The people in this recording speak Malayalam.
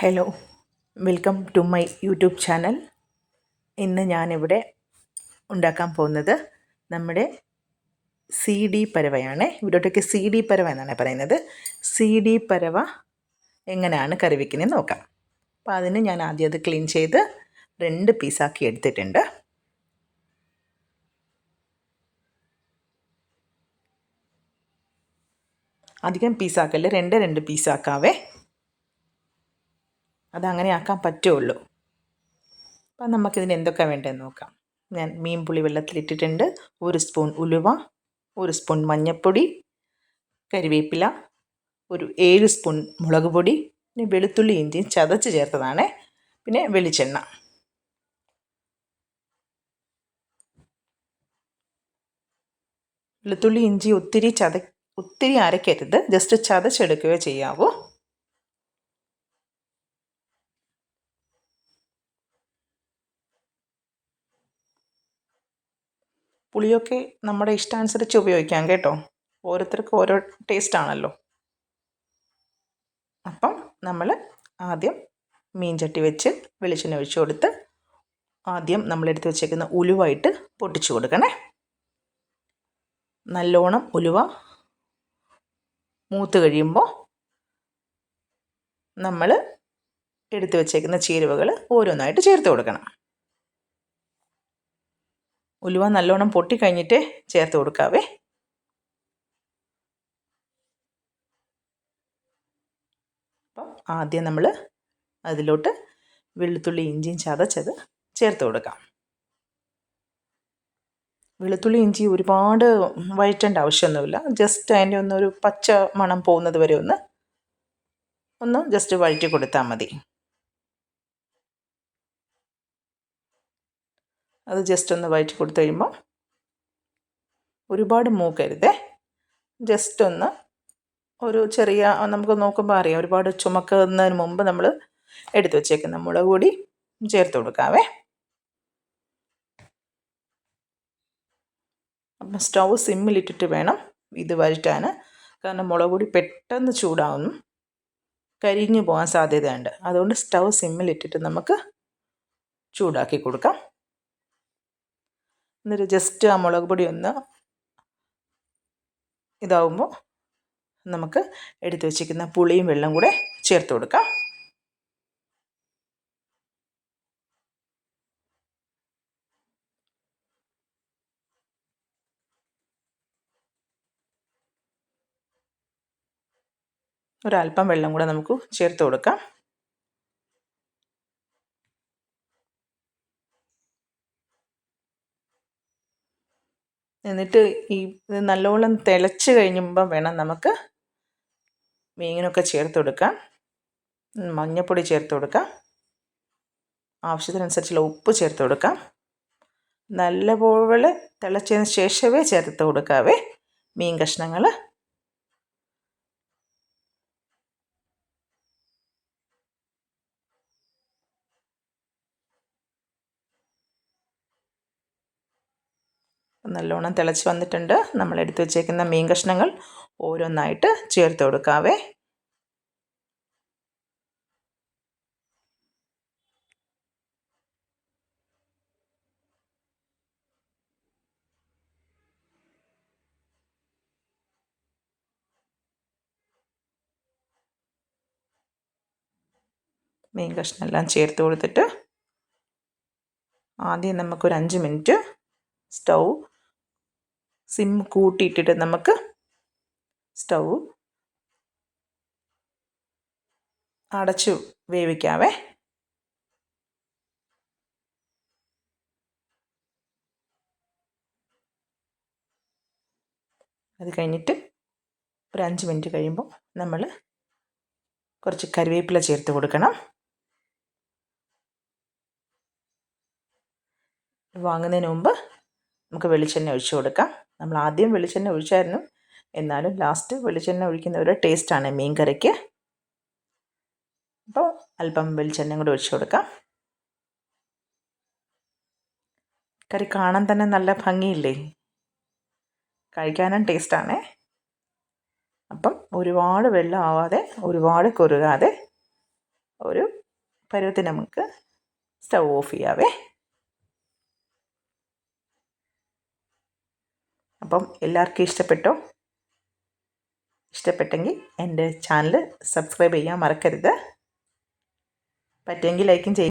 Hello welcome to my YouTube channel ഇന്ന് ഞാനിവിടെ ഉണ്ടാക്കാൻ പോകുന്നത് നമ്മുടെ സി ഡി പരവയാണ്. ഇവിടോട്ടൊക്കെ സി ഡി പരവ എന്നാണ് പറയുന്നത്. സി ഡി പരവ എങ്ങനെയാണ് കറി നോക്കാം. അപ്പോൾ അതിന് ഞാൻ ആദ്യം അത് ക്ലീൻ ചെയ്ത് രണ്ട് പീസാക്കി എടുത്തിട്ടുണ്ട്. അധികം പീസാക്കല്ലേ രണ്ട് രണ്ട് പീസാക്കാവേ അതങ്ങനെ ആക്കാൻ പറ്റുള്ളൂ. അപ്പം നമുക്കിതിന് എന്തൊക്കെ വേണ്ടതെന്ന് നോക്കാം. ഞാൻ മീൻ പുളി വെള്ളത്തിലിട്ടിട്ടുണ്ട്. ഒരു സ്പൂൺ ഉലുവ ഒരു സ്പൂൺ മഞ്ഞൾപ്പൊടി കരിവേപ്പില ഒരു ഏഴ് സ്പൂൺ മുളക് പൊടി പിന്നെ വെളുത്തുള്ളി ഇഞ്ചി ചതച്ച് ചേർത്തതാണ്. പിന്നെ വെളിച്ചെണ്ണ. വെളുത്തുള്ളി ഇഞ്ചി ഒത്തിരി ചത ഒത്തിരി അരയ്ക്കരുത് ജസ്റ്റ് ചതച്ചെടുക്കുകയോ ചെയ്യാവൂ. പുളിയൊക്കെ നമ്മുടെ ഇഷ്ടാനുസരിച്ച് ഉപയോഗിക്കാം കേട്ടോ. ഓരോരുത്തർക്കും ഓരോ ടേസ്റ്റ് ആണല്ലോ. അപ്പം നമ്മൾ ആദ്യം മീൻ ചട്ടി വെച്ച് വെളിച്ചെണ്ണ ഒഴിച്ചു കൊടുത്ത് ആദ്യം നമ്മളെടുത്ത് വെച്ചേക്കുന്ന ഉലുവായിട്ട് പൊട്ടിച്ചു കൊടുക്കണേ. നല്ലോണം ഉലുവ മൂത്ത് കഴിയുമ്പോൾ നമ്മൾ എടുത്തു വെച്ചേക്കുന്ന ചേരുവകൾ ഓരോന്നായിട്ട് ചേർത്ത് കൊടുക്കണം. ഉലുവ നല്ലോണം പൊട്ടിക്കഴിഞ്ഞിട്ട് ചേർത്ത് കൊടുക്കാവേ. അപ്പം ആദ്യം നമ്മൾ അതിലോട്ട് വെളുത്തുള്ളി ഇഞ്ചിയും ചതച്ചത് ചേർത്ത് കൊടുക്കാം. വെളുത്തുള്ളി ഇഞ്ചി ഒരുപാട് വഴറ്റേണ്ട ആവശ്യമൊന്നുമില്ല. ജസ്റ്റ് അതിന്റെ ഒന്നൊരു പച്ച മണം പോകുന്നത് വരെ ഒന്ന് ഒന്ന് ജസ്റ്റ് വഴറ്റി കൊടുത്താൽ മതി. അത് ജസ്റ്റ് ഒന്ന് വയറ്റി കൊടുത്തു കഴിയുമ്പോൾ ഒരുപാട് മൂക്കരുതേ. ജസ്റ്റ് ഒന്ന് ഒരു ചെറിയ നമുക്ക് നോക്കുമ്പോൾ അറിയാം ഒരുപാട് ചുമക്കുന്നതിന് മുമ്പ് നമ്മൾ എടുത്തു വച്ചേക്കുന്ന മുളക് പൊടി ചേർത്ത് കൊടുക്കാവേ. അപ്പം സ്റ്റൗ സിമ്മിലിട്ടിട്ട് വേണം ഇത് വരട്ടാൻ കാരണം മുളക് പൊടി പെട്ടെന്ന് ചൂടാവുന്നു. കരിഞ്ഞു പോകാൻ സാധ്യതയുണ്ട്. അതുകൊണ്ട് സ്റ്റൗ സിമ്മിലിട്ടിട്ട് നമുക്ക് ചൂടാക്കി കൊടുക്കാം. എന്നിട്ട് ജസ്റ്റ് ആ മുളക് പൊടി ഒന്ന് ഇതാവുമ്പോൾ നമുക്ക് എടുത്തു വച്ചിരിക്കുന്ന പുളിയും വെള്ളം കൂടെ ചേർത്ത് കൊടുക്കാം. ഒരല്പം വെള്ളം കൂടെ നമുക്ക് ചേർത്ത് കൊടുക്കാം. എന്നിട്ട് ഈ ഇത് നല്ലോണം തിളച്ച് കഴിയുമ്പം വേണം നമുക്ക് മീനൊക്കെ ചേർത്ത് കൊടുക്കാം. മഞ്ഞൾപ്പൊടി ചേർത്ത് കൊടുക്കാം. ആവശ്യത്തിനനുസരിച്ചുള്ള ഉപ്പ് ചേർത്ത് കൊടുക്കാം. നല്ലപോലെ തിളച്ചതിന് ശേഷമേ ചേർത്ത് കൊടുക്കാവേ മീൻ കഷ്ണങ്ങൾ നല്ലോണം തിളച്ച് വന്നിട്ടുണ്ട്. നമ്മൾ എടുത്തു വച്ചേക്കുന്ന മീൻ കഷ്ണങ്ങൾ ഓരോന്നായിട്ട് ചേർത്ത് കൊടുക്കാവേ. മീൻ കഷ്ണമെല്ലാം ചേർത്ത് കൊടുത്തിട്ട് ആദ്യം നമുക്കൊരു അഞ്ച് മിനിറ്റ് സ്റ്റൗ സിം കൂട്ടിയിട്ടിട്ട് നമുക്ക് സ്റ്റൗ അടച്ചു വേവിക്കാവേ. അത് കഴിഞ്ഞിട്ട് ഒരു അഞ്ച് മിനിറ്റ് കഴിയുമ്പോൾ നമ്മൾ കുറച്ച് കറിവേപ്പില ചേർത്ത് കൊടുക്കണം. വാങ്ങുന്നതിന് മുമ്പ് നമുക്ക് വെളിച്ചെണ്ണ ഒഴിച്ചു കൊടുക്കാം. നമ്മൾ ആദ്യം വെളിച്ചെണ്ണ ഒഴിച്ചായിരുന്നു. എന്നാലും ലാസ്റ്റ് വെളിച്ചെണ്ണ ഒഴിക്കുന്ന ഒരു ടേസ്റ്റാണ് മീൻ കറിക്ക് അപ്പോൾ അല്പം വെളിച്ചെണ്ണ കൂടി ഒഴിച്ചു കൊടുക്കാം. കറി കാണാൻ തന്നെ നല്ല ഭംഗിയില്ലേ? കഴിക്കാനും ടേസ്റ്റാണേ അപ്പം ഒരുപാട് വെള്ളം ആവാതെ ഒരുപാട് കുറുകാതെ ഒരു പരുവത്തിന് നമുക്ക് സ്റ്റൗ ഓഫ് ചെയ്യാവേ. അപ്പം എല്ലാവർക്കും ഇഷ്ടപ്പെട്ടോ? ഇഷ്ടപ്പെട്ടെങ്കിൽ എന്റെ ചാനൽ സബ്സ്ക്രൈബ് ചെയ്യാൻ മറക്കരുത്. പറ്റുമെങ്കിൽ ലൈക്കും ചെയ്യും